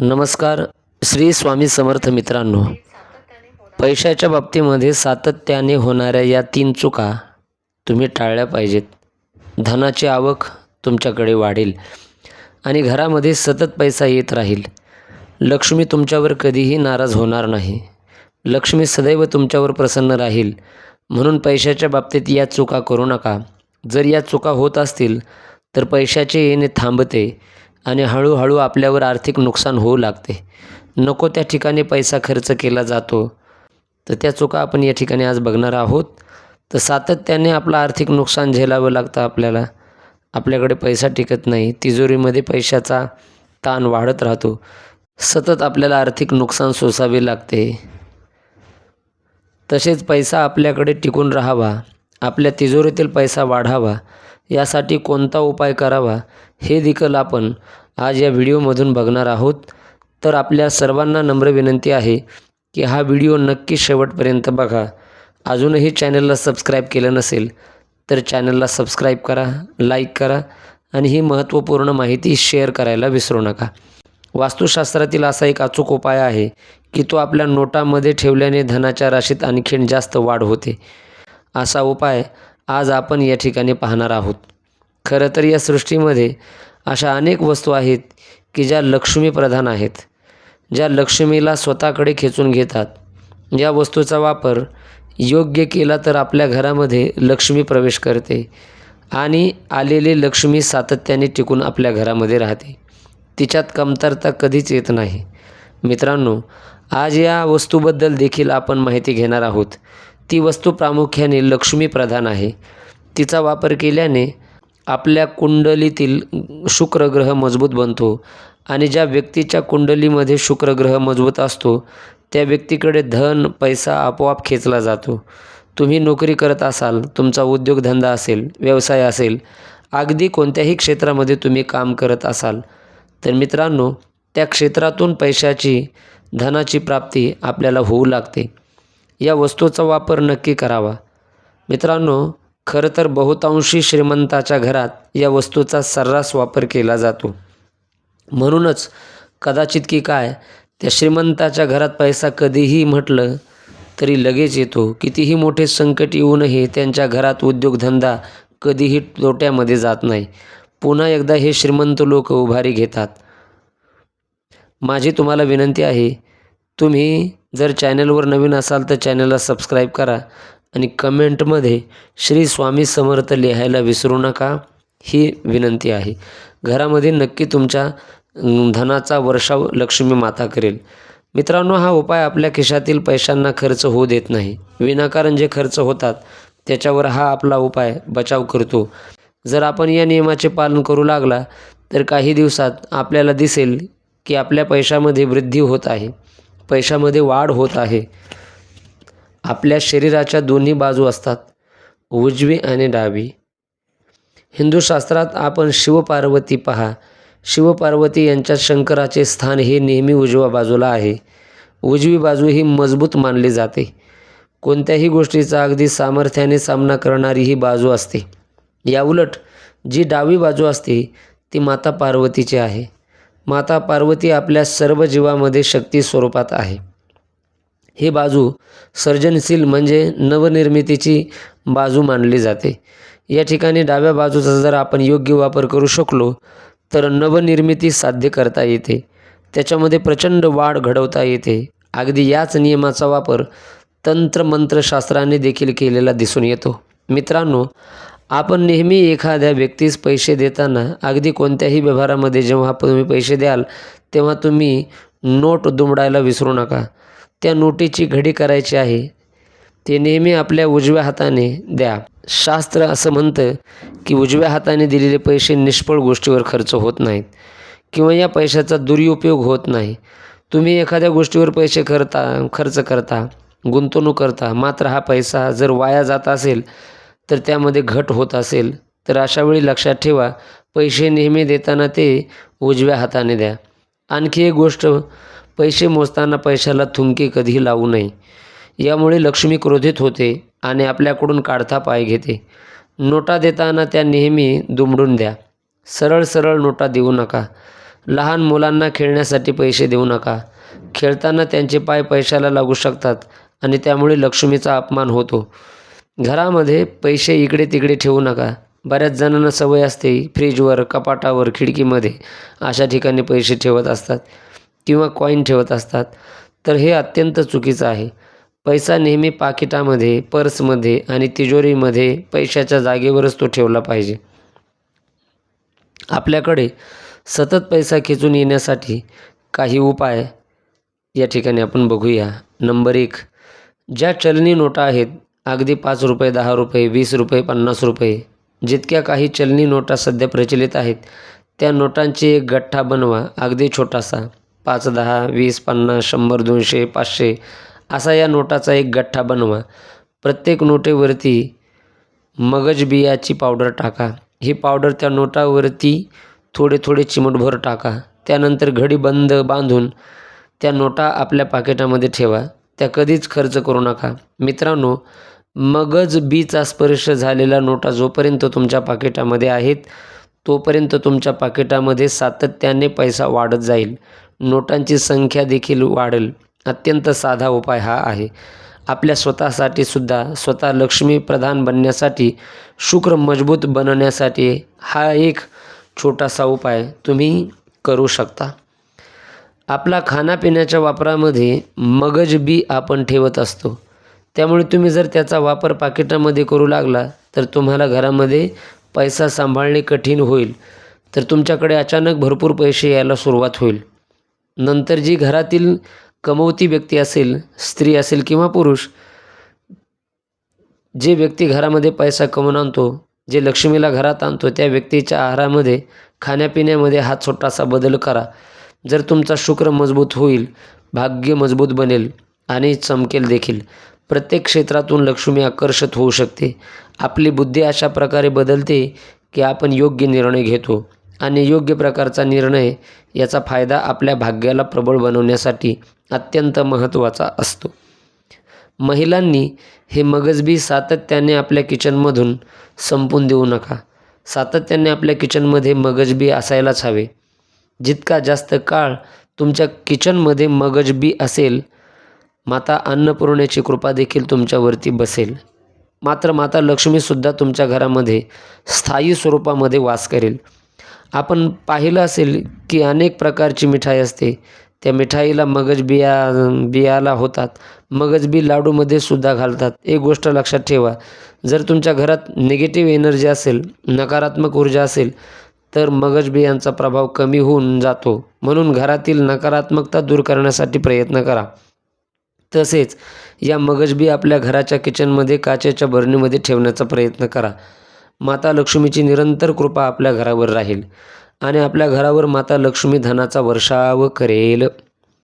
नमस्कार श्री स्वामी समर्थ मित्रांनो. पैशाच्या बाबतीमध्ये सातत्याने होणाऱ्या या तीन चुका तुम्ही टाळल्या पाहिजेत. धनाची आवक तुमच्याकडे वाढेल आणि घरामध्ये सतत पैसा येत राहील. लक्ष्मी तुमच्यावर कधीही नाराज होणार नाही. लक्ष्मी सदैव तुमच्यावर प्रसन्न राहील. म्हणून पैशाच्या बाबतीत या चुका करू नका. जर या चुका होत असतील तर पैशाचे येणे थांबते. आणि हळूहळू आपल्यावर आर्थिक नुकसान होऊ लागते. नको त्या ठिकाणी पैसा खर्च केला जातो. तर त्या चुका आपण या ठिकाणी आज बघणार आहोत. तर सातत्याने आपलं आर्थिक नुकसान झेलावं लागतं आपल्याला. आपल्याकडे पैसा टिकत नाही. तिजोरीमध्ये पैशाचा ताण वाढत राहतो. सतत आपल्याला आर्थिक नुकसान सोसावे लागते. तसेच पैसा आपल्याकडे टिकून राहावा. आपल्या तिजोरीतील पैसा वाढावा. यासाठी कोणता उपाय करावा हे देखील आपण आज या व्हिडिओमधून बघणार आहोत. तर आपल्या सर्वांना नम्र विनंती आहे की हा व्हिडिओ नक्की शेवटपर्यंत बघा. अजूनही चॅनलला सबस्क्राईब केलं नसेल तर चॅनलला सबस्क्राईब करा लाईक करा आणि ही महत्त्वपूर्ण माहिती शेअर करायला विसरू नका. वास्तुशास्त्रातील असा एक अचूक उपाय आहे की तो आपल्या नोटामध्ये ठेवल्याने धनाच्या राशीत आणखीन जास्त वाढ होते. असा उपाय आज आपण या ठिकाणी पाहणार आहोत. खरं तर या सृष्टीमध्ये अशा अनेक वस्तू आहेत की ज्या लक्ष्मीप्रधान आहेत. ज्या लक्ष्मीला स्वतःकडे खेचून घेतात. या वस्तूचा वापर योग्य केला तर आपल्या घरामध्ये लक्ष्मी प्रवेश करते आणि आलेली लक्ष्मी सातत्याने टिकून आपल्या घरामध्ये राहते. तिच्यात कमतरता कधीच येत नाही. मित्रांनो आज या वस्तूबद्दल देखील आपण माहिती घेणार आहोत. ती वस्तू प्रामुख्याने लक्ष्मीप्रधान आहे. तिचा वापर केल्याने आपल्या कुंडलीतील शुक्रग्रह मजबूत बनतो आणि ज्या व्यक्तीच्या कुंडलीमध्ये शुक्रग्रह मजबूत असतो त्या व्यक्तीकडे धन पैसा आपोआप खेचला जातो. तुम्ही नोकरी करत असाल तुमचा उद्योगधंदा असेल व्यवसाय असेल अगदी कोणत्याही क्षेत्रामध्ये तुम्ही काम करत असाल तर मित्रांनो त्या क्षेत्रातून पैशाची धनाची प्राप्ती आपल्याला होऊ लागते. या वस्तूचा वापर नक्की करावा. मित्रांनो खरं तर बहुतांशी श्रीमंताच्या घरात या वस्तूचा सर्रास वापर केला जातो. म्हणूनच कदाचित की काय त्या श्रीमंताच्या घरात पैसा कधीही म्हटलं तरी लगेच येतो. कितीही मोठे संकट येऊनही त्यांच्या घरात उद्योगधंदा कधीही तोट्यामध्ये जात नाही. पुन्हा एकदा हे श्रीमंत लोक उभारी घेतात. माझी तुम्हाला विनंती आहे तुम्ही जर चॅनलवर नवीन असाल तर चॅनलला सबस्क्राईब करा आणि कमेंटमध्ये श्री स्वामी समर्थ लिहायला विसरू नका. ही विनंती आहे. घरामध्ये नक्की तुमच्या धनाचा वर्षाव लक्ष्मी माता करेल. मित्रांनो हा उपाय आपल्या खिशातील पैशांना खर्च होऊ देत नाही. विनाकारण जे खर्च होतात त्याच्यावर हा आपला उपाय बचाव करतो. जर आपण या नियमाचे पालन करू लागला तर काही दिवसात आपल्याला दिसेल की आपल्या पैशामध्ये वृद्धी होत आहे. पैशामध्ये वाढ होत आहे. आपल्या शरीराच्या दोन्ही बाजू असतात उजवी आणि डावी. हिंदू शास्त्रात आपण शिवपार्वती पहा. शिवपार्वती यांच्या शंकराचे स्थान हे नेहमी उजव्या बाजूला आहे. उजवी बाजू ही मजबूत मानली जाते. कोणत्याही गोष्टीचा अगदी सामर्थ्याने सामना करणारी ही बाजू असते. याउलट जी डावी बाजू असते ती माता पार्वतीची आहे. माता पार्वती आपल्या सर्व जीवामध्ये शक्ती स्वरूपात आहे. ही बाजू सर्जनशील म्हणजे नवनिर्मितीची बाजू मानली जाते. या ठिकाणी डाव्या बाजूचा जर आपण योग्य वापर करू शकलो तर नवनिर्मिती साध्य करता येते. त्याच्यामध्ये प्रचंड वाढ घडवता येते. अगदी याच नियमाचा वापर तंत्रमंत्रशास्त्राने देखील केलेला दिसून येतो. मित्रांनो आपण नेहमी एखाद्या व्यक्तीस पैसे देताना अगदी कोणत्याही व्यवहारामध्ये जेव्हा तुम्ही पैसे द्याल तेव्हा तुम्ही नोट दुमडायला विसरू नका. त्या नोटीची घडी करायची आहे. ते नेहमी आपल्या उजव्या हाताने द्या. शास्त्र असं म्हणतं की उजव्या हाताने दिलेले पैसे निष्फळ गोष्टीवर खर्च होत नाहीत किंवा या पैशाचा दुरुपयोग होत नाही. तुम्ही एखाद्या गोष्टीवर पैसे करता खर्च करता गुंतवणूक करता मात्र हा पैसा जर वाया जात असेल तर त्यामध्ये घट होत असेल तर अशावेळी लक्षात ठेवा पैसे नेहमी देताना ते उजव्या हाताने द्या. आणखी एक गोष्ट पैसे मोजताना पैशाला थुंकी कधीही लावू नये. यामुळे लक्ष्मी क्रोधित होते आणि आपल्याकडून काढता पाय घेते. नोटा देताना त्या नेहमी दुमडून द्या. सरळ सरळ नोटा देऊ नका. लहान मुलांना खेळण्यासाठी पैसे देऊ नका. खेळताना त्यांचे पाय पैशाला लागू शकतात आणि त्यामुळे लक्ष्मीचा अपमान होतो. घरामध्ये पैसे इकडे तिकडे ठेवू नका. बऱ्याच जणांना सवय असते फ्रीजवर कपाटावर खिडकीमध्ये अशा ठिकाणी पैसे ठेवत असतात किंवा कॉईन ठेवत असतात. तर हे अत्यंत चुकीचं आहे. पैसा नेहमी पाकिटामध्ये पर्समध्ये आणि तिजोरीमध्ये पैशाच्या जागेवरच तो ठेवला पाहिजे. आपल्याकडे सतत पैसा खेचून येण्यासाठी काही उपाय या ठिकाणी आपण बघूया. नंबर एक ज्या चलनी नोटा आहेत अगदी पाच रुपये दहा रुपये वीस रुपये पन्नास रुपये. जितक्या काही चलनी नोटा सध्या प्रचलित आहेत त्या नोटांची एक गठ्ठा बनवा अगदी छोटासा. पाच दहा वीस पन्नास शंभर दोनशे पाचशे असा या नोटाचा एक गठ्ठा बनवा. प्रत्येक नोटेवरती मगज बियाची पावडर टाका. ही पावडर त्या नोटावरती थोडे थोडे चिमटभर टाका. त्यानंतर घडी बंद बांधून त्या नोटा आपल्या पाकिटामध्ये ठेवा. त्या कधीच खर्च करू नका. मित्रांनो मगज बीचा स्पर्श झालेला नोटा जोपर्यंत तुमच्या पाकिटामध्ये आहेत तोपर्यंत तुमच्या पाकिटामध्ये सातत्याने पैसा वाढत जाईल. नोटांची संख्या देखील वाढेल. अत्यंत साधा उपाय हा आहे. आपल्या स्वतःसाठी सुद्धा स्वतः लक्ष्मी प्रधान बनण्यासाठी शुक्र मजबूत बनवण्यासाठी हा एक छोटासा उपाय तुम्ही करू शकता. आपला खाण्यापिण्याच्या वापरामध्ये मगज बी आपण ठेवत असतो. त्यामुळे तुम्ही जर त्याचा वापर पाकिटामध्ये करू लागला तर तुम्हाला घरामध्ये पैसा सांभाळणे कठीण होईल. तर तुमच्याकडे अचानक भरपूर पैसे यायला सुरुवात होईल. नंतर जी घरातील कमवती व्यक्ती असेल स्त्री असेल किंवा पुरुष जे व्यक्ती घरामध्ये पैसा कमवून आणतो जे लक्ष्मीला घरात आणतो त्या व्यक्तीच्या आहारामध्ये खाण्यापिण्यामध्ये हा छोटासा बदल करा. जर तुमचा शुक्र मजबूत होईल भाग्य मजबूत बनेल आणि चमकेल देखील. प्रत्येक क्षेत्रातून लक्ष्मी आकर्षित होऊ शकते. आपली बुद्धी अशा प्रकारे बदलते की आपण योग्य निर्णय घेतो आणि योग्य प्रकारचा निर्णय याचा फायदा आपल्या भाग्याला प्रबळ बनवण्यासाठी अत्यंत महत्त्वाचा असतो. महिलांनी हे मगजबी सातत्याने आपल्या किचनमधून संपून देऊ नका. सातत्याने आपल्या किचनमध्ये मगजबी असायलाच हवे. जितका जास्त काळ तुमच्या किचनमध्ये मगजबी असेल माता अन्नपूर्णेची कृपा देखील तुमच्यावरती बसेल. मात्र माता लक्ष्मीसुद्धा तुमच्या घरामध्ये स्थायी स्वरूपामध्ये वास करेल. आपण पाहिलं असेल की अनेक प्रकारची मिठाई असते. त्या मिठाईला मगज बिया बियाला होतात. मगज बी लाडूमध्ये सुद्धा घालतात. एक गोष्ट लक्षात ठेवा जर तुमच्या घरात निगेटिव्ह एनर्जी असेल नकारात्मक ऊर्जा असेल तर मगज बियांचा प्रभाव कमी होऊन जातो. म्हणून घरातील नकारात्मकता दूर करण्यासाठी प्रयत्न करा. तसेच या मगजबी आपल्या घराच्या किचनमध्ये काचेच्या बरणीमध्ये ठेवण्याचा प्रयत्न करा. माता लक्ष्मीची निरंतर कृपा आपल्या घरावर राहील आणि आपल्या घरावर माता लक्ष्मी धनाचा वर्षाव करेल.